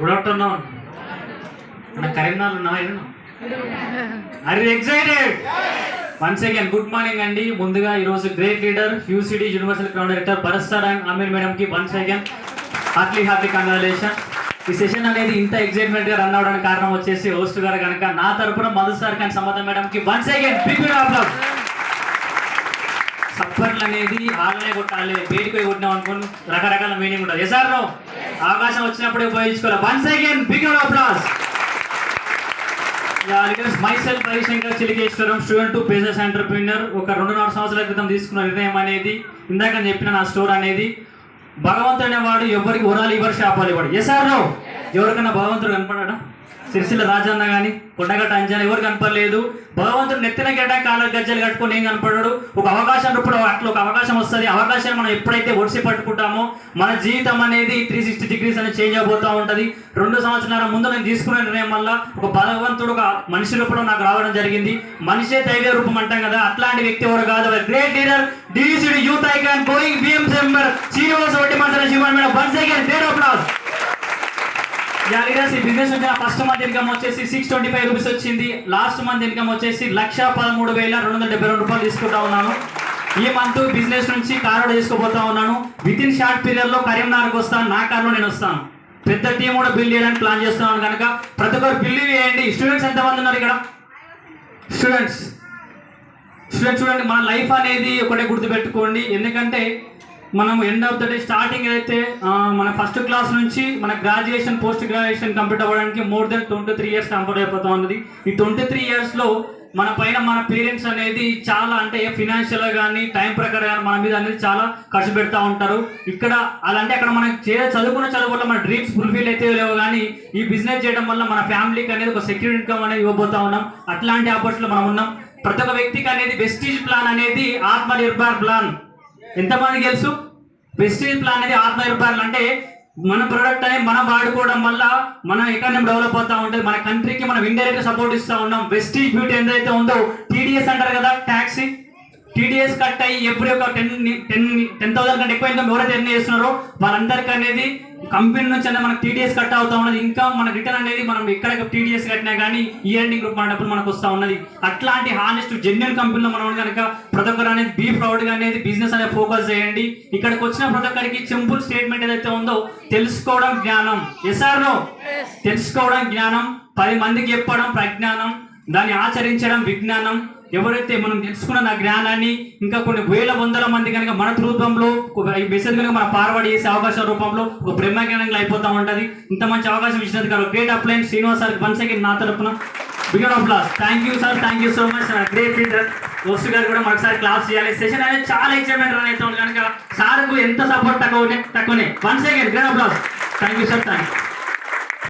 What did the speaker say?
Good afternoon మన కరీంనగర్ ఉన్నా are excited once again good morning అండి ముందుగా ఈరోజు great leader UCD universal crown director Bharat and Amir madam కి once again heartly heartly congratulation ఈ session అనేది ఇంత ఎక్సైట్మెంట్గా రన్ అవడానికి కారణం వచ్చేసి హోస్ట్ గారు కనుక నా తరపున మధు సార్ కానీ సమర్థ మేడం కి వన్స్ అగైన్ బిగ్ ఆప్లాస్ సప్పర్లు అనేది ఆలనే కొట్టాలి బయటికి కొట్టినాం అనుకుని రకరకాల మీనింగ్ ఉంటుంది. ఎసార్ రావు అవకాశం వచ్చినప్పుడు ఉపయోగించుకోవాలి once again big applause myself Harishankar చిలికేశ్వరం student to business entrepreneur ఒక రెండున్నర సంవత్సరాల క్రితం తీసుకున్న నిర్ణయం అనేది ఇందాక చెప్పిన నా స్టోర్ అనేది భగవంతుడు అనేవాడు ఎవరికి ఉరాలు ఇవ్వరు శాపాలు ఇవ్వడు. ఎస్ఆర్ నో ఎవరికైనా భగవంతుడు కనపడాడా? సిరిసిల్ల రాజన్న కానీ కొండగట్ట అంజన ఎవరు కనపడలేదు. భగవంతుడు నెత్తిన గడ్డ కాళ్ళ గజ్జలు కట్టుకొని ఏం కనపడాడు? ఒక అవకాశం ఇప్పుడు అట్లా ఒక అవకాశం వస్తుంది. అవకాశాన్ని మనం ఎప్పుడైతే ఒడిసి పట్టుకుంటామో మన జీవితం అనేది త్రీ సిక్స్టీ డిగ్రీస్ అనేది చేంజ్ అయిపోతూ ఉంటుంది. రెండు సంవత్సరాల ముందు నేను తీసుకున్న నిర్ణయం వల్ల ఒక భగవంతుడు ఒక మనిషి రూపంలో నాకు రావడం జరిగింది. మనిషే దైవ రూపం అంటాం కదా అట్లాంటి వ్యక్తి ఎవరు కాదు. Great leader DCD youth icon going BM member Srinivasa వడ్డీ మాత్రం శివన్ మేడం వన్స్ అగైన్ వచ్చేసి బిజినెస్ నుంచి ఫస్ట్ మంత్ ఇన్కమ్ వచ్చేసి సిక్స్ ట్వంటీ ఫైవ్ రూపీస్ వచ్చింది. లాస్ట్ మంత్ ఇన్కమ్ వచ్చేసి లక్ష పదమూడు వేల రెండు వందల డెబ్బై రెండు రూపాయలు తీసుకుంటా ఉన్నాను. ఈ మంత్ బిజినెస్ నుంచి కార్ తీసుకుపోతా ఉన్నాను. విత్ ఇన్ షార్ట్ పీరియడ్లో కరీంనగర్కి వస్తాను నా కారులో నేను వస్తాను. పెద్ద టీం కూడా బిల్ చేయడానికి ప్లాన్ చేస్తున్నాను కనుక ప్రతి ఒక్కరు బిల్లు వేయండి స్టూడెంట్స్ ఎంతమంది ఉన్నారు ఇక్కడ? స్టూడెంట్స్ స్టూడెంట్స్ చూడండి మన లైఫ్ అనేది ఒకటే గుర్తుపెట్టుకోండి. ఎందుకంటే మనం end of the day starting అయితే మన ఫస్ట్ క్లాస్ నుంచి మన గ్రాడ్యుయేషన్ పోస్ట్ గ్రాడ్యుయేషన్ కంప్లీట్ అవ్వడానికి more then twenty three years complete అయిపోతా ఉన్నది ఈ ట్వంటీ త్రీ ఇయర్స్లో మన పైన మన పేరెంట్స్ అనేది చాలా అంటే ఫినాన్షియల్ కానీ టైం ప్రకారం కానీ మన మీద అనేది చాలా ఖర్చు పెడతా ఉంటారు. ఇక్కడ అలాంటి అక్కడ మనం చే చదువుకున్న చదువు వల్ల మన డ్రీమ్స్ ఫుల్ఫిల్ అయితే లేవు కానీ ఈ బిజినెస్ చేయడం వల్ల మన ఫ్యామిలీకి అనేది ఒక సెక్యూర్ ఇన్కమ్ అనేది ఇవ్వబోతా ఉన్నాం. అట్లాంటి ఆపర్చునిటీలో మనం ఉన్నాం. ప్రతి ఒక్క వ్యక్తికి అనేది వెస్టీజ్ ప్లాన్ అనేది ఆత్మనిర్భర్ ప్లాన్ ఎంతమంది తెలుసు? వెస్టీజ్ ప్లాన్ అనేది ఆత్మ నిర్భర్ అంటే మన ప్రొడక్ట్ అనేది మనం వాడుకోవడం వల్ల మన ఎకానమీ డెవలప్ అవుతా ఉంటుంది. మన కంట్రీకి మనం ఇండైరెక్ట్ సపోర్ట్ ఇస్తా ఉన్నాం. వెస్టీజ్ బ్యూటీ ఏదైతే ఉందో టీడీఎస్ అంటారు కదా ట్యాక్సీ టీడీఎస్ కట్ అయ్యి ఎవ్రీ ఒక టెన్ టెన్ టెన్ థౌసండ్ కంటే ఎక్కువ ఇన్కమ్ ఎవరైతే ఎర్న్ చేస్తున్నారో వాళ్ళందరికీ అనేది కంపెనీ నుంచి అనేది మనకు టీడీఎస్ కట్ అవుతా ఉన్నది. ఇంకా మన రిటర్న్ అనేది మనం ఎక్కడ టీడీఎస్ కట్టినా కానీ ఈ ఎండింగ్ గ్రూప్ మన డబ్బులు మనకు వస్తా ఉన్నది. అట్లాంటి హానెస్ట్ జెన్యున్ కంపెనీలో మనం కనుక ప్రతి ఒక్కరు అనేది బీ ప్రౌడ్గా అనేది బిజినెస్ అనేది ఫోకస్ చేయండి. ఇక్కడికి వచ్చిన ప్రతి ఒక్కరికి సింపుల్ స్టేట్మెంట్ ఏదైతే ఉందో తెలుసుకోవడం జ్ఞానం. ఎస్ఆర్ నో తెలుసుకోవడం జ్ఞానం. పది మందికి చెప్పడం ప్రజ్ఞానం. దాన్ని ఆచరించడం విజ్ఞానం. ఎవరైతే మనం తెలుసుకున్న నా జ్ఞానాన్ని ఇంకా కొన్ని వేల వందల మంది కనుక మన రూపంలో ఈ మెసేజ్ కనుక మన ఫార్వర్డ్ చేసే అవకాశం రూపంలో ఒక బ్రహ్మ జ్ఞానంగా అయిపోతా ఉంటుంది. ఇంత మంచి అవకాశం ఇచ్చినందుకు గారు great upline Srinivas sir one second నా తరఫున began of claps thank you sir thank you so much great leader దోస్తు గారు కూడా మరొకసారి క్లాస్ చేయాలి. సెషన్ అనేది చాలా ఎక్సైట్మెంట్ రన్ అవుతుంది కనుక సార్కు ఎంత సపోర్ట్ తక్కువనే తక్కువనే. One second great of claps thank you sir thank you